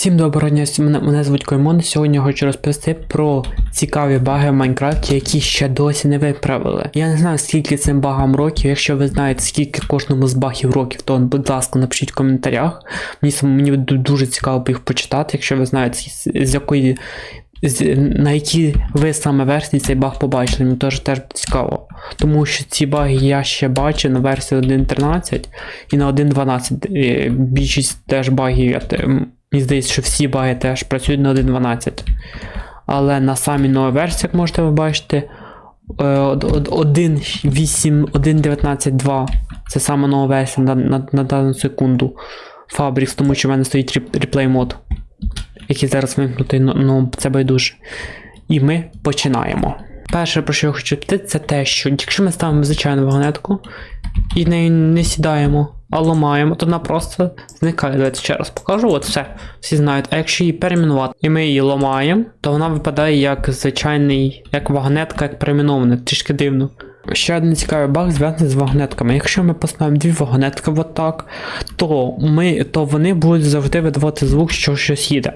Всім доброго дня, мене, звуть Коймон. Сьогодні я хочу розповісти про цікаві баги в Майнкрафті, які ще досі не виправили. Я не знаю, скільки цим багам років. Якщо ви знаєте, скільки кожному з багів років, то будь ласка, напишіть в коментарях. Мені мені дуже цікаво їх почитати, якщо ви знаєте, з, якої. На які ви саме версії цей баг побачили, мені теж теж цікаво. Тому що ці баги я ще бачив на версії 1.13 і на 1.12. Е, Більшість теж багів, я мені здається, що всі баги теж працюють на 1.12. Але на самій новій версії, як можете ви бачити, е, од- од- 1.8, 1.19.2 це саме нова версія на, на, на дану секунду. Фабрікс, тому що в мене стоїть реп- реплей мод, який зараз вимкнутий, ну, ну це байдуже. І ми починаємо. Перше, про що я хочу піти, це те, що якщо ми ставимо звичайну вагонетку і нею не сідаємо, а ламаємо, то вона просто зникає. Давайте ще раз покажу, от все, всі знають. А якщо її перейменувати і ми її ламаємо, то вона випадає як звичайний, як вагонетка, як перейменована, трішки дивно. Ще один цікавий баг зв'язаний з вагонетками. Якщо ми поставимо дві вагонетки отак, то, ми, то вони будуть завжди видавати звук, що щось їде.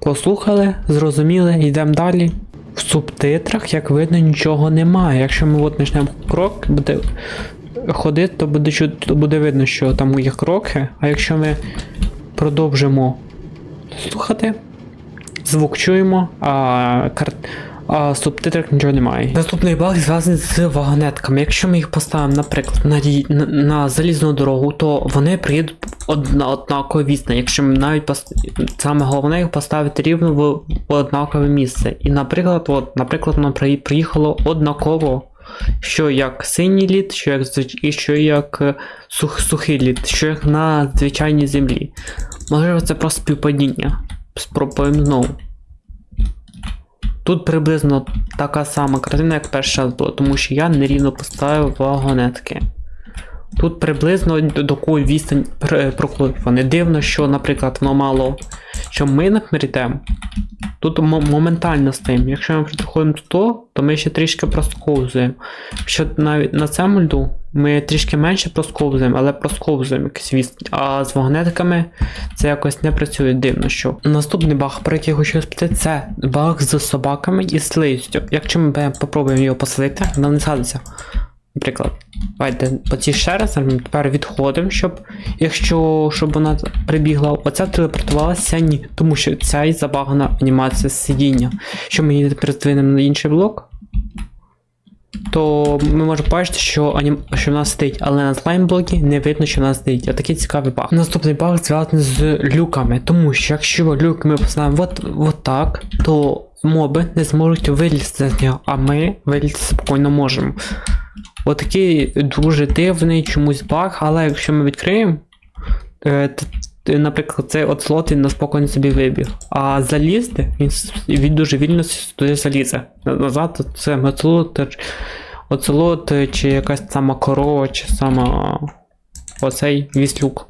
Послухали, зрозуміли, йдемо далі. В субтитрах, як видно, нічого немає. Якщо ми от почнемо крок, буде ходити, то буде, то буде видно, що там є кроки. А якщо ми продовжимо слухати, звук чуємо, а, кар... а в субтитрах нічого немає. Наступний баг зв'язаний з вагонетками. Якщо ми їх поставимо, наприклад, на, на, на залізну дорогу, то вони приїдуть одна, однаково відстань. Якщо ми навіть пост... саме головне їх поставити рівно в, в однакове місце. І, наприклад, от, наприклад, нам приїхало однаково. Що як синій лід, що як і що як е, сух, сухий лід, що як на звичайній землі. Можливо, це просто співпадіння. Спробуємо знову. Тут приблизно така сама картина, як перший раз було, тому що я нерівно поставив вагонетки. Тут приблизно до такої відстань пр- проходить. Не дивно, що, наприклад, воно мало, що ми напрямуємо. Тут мо- моментально стоїмо. Якщо ми підходимо туди, то ми ще трішки просковзуємо. Якщо навіть на цьому льду ми трішки менше просковзуємо, але просковзуємо якийсь відстань. А з вагонетками це якось не працює дивно. що. Наступний баг, про який я хочу спитати, це баг з собаками і з. Якщо ми бе- попробуємо його посадити, вона не садиться. Наприклад, давайте по цій ще раз, тепер відходимо, щоб якщо щоб вона прибігла, оця телепортувалася, ні. Тому що ця і забагана анімація сидіння. Що ми її тепер здвинемо на інший блок, то ми можемо бачити, що, анім... що вона сидить, але на слайм-блокі не видно, що вона сидить. А такий цікавий баг. Наступний баг зв'язаний з люками, тому що якщо люк ми поставимо от, от так, то моби не зможуть вилізти з нього, а ми вилізти спокійно можемо. Отакий дуже дивний чомусь баг, але якщо ми відкриємо, е, наприклад, цей от слот він на спокійно собі вибіг. А залізти, він, він дуже вільно туди залізе. Назад це оцелот, чи- оцелот, е, чи якась сама корова, чи сама оцей віслюк.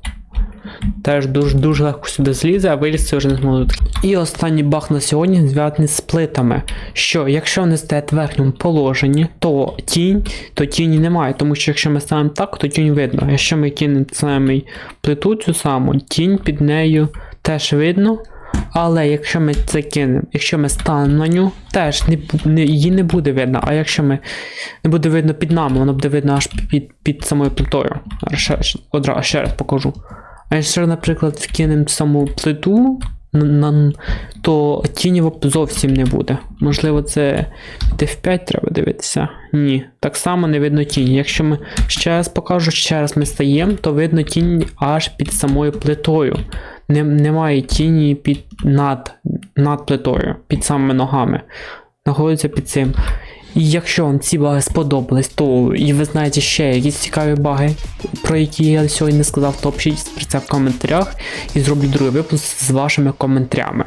Теж дуже дуже легко сюди злізе, а вилізти вже не зможуть. І останній баг на сьогодні зв'язаний з плитами. Що якщо вони стоять в верхньому положенні, то тінь, то тіні немає. Тому що якщо ми ставимо так, то тінь видно. Якщо ми кинемо самий плиту цю саму, тінь під нею теж видно. Але якщо ми це кинемо, якщо ми станемо на ню, теж не, не, її не буде видно. А якщо ми не буде видно під нами, воно буде видно аж під, під самою плитою. Ще- одразу ще раз покажу. А якщо, наприклад, кинемо саму плиту, то тіні зовсім не буде. Можливо, це від F5 треба дивитися. Ні. Так само не видно тіні. Якщо ми ще раз покажу, ще раз ми стаємо, то видно тінь аж під самою плитою. Немає тіні під над, над плитою, під самими ногами. Знаходиться під цим. І якщо вам ці баги сподобались, то і ви знаєте ще якісь цікаві баги, про які я сьогодні не сказав, то пишіть про це в коментарях і зроблю другий випуск з вашими коментарями.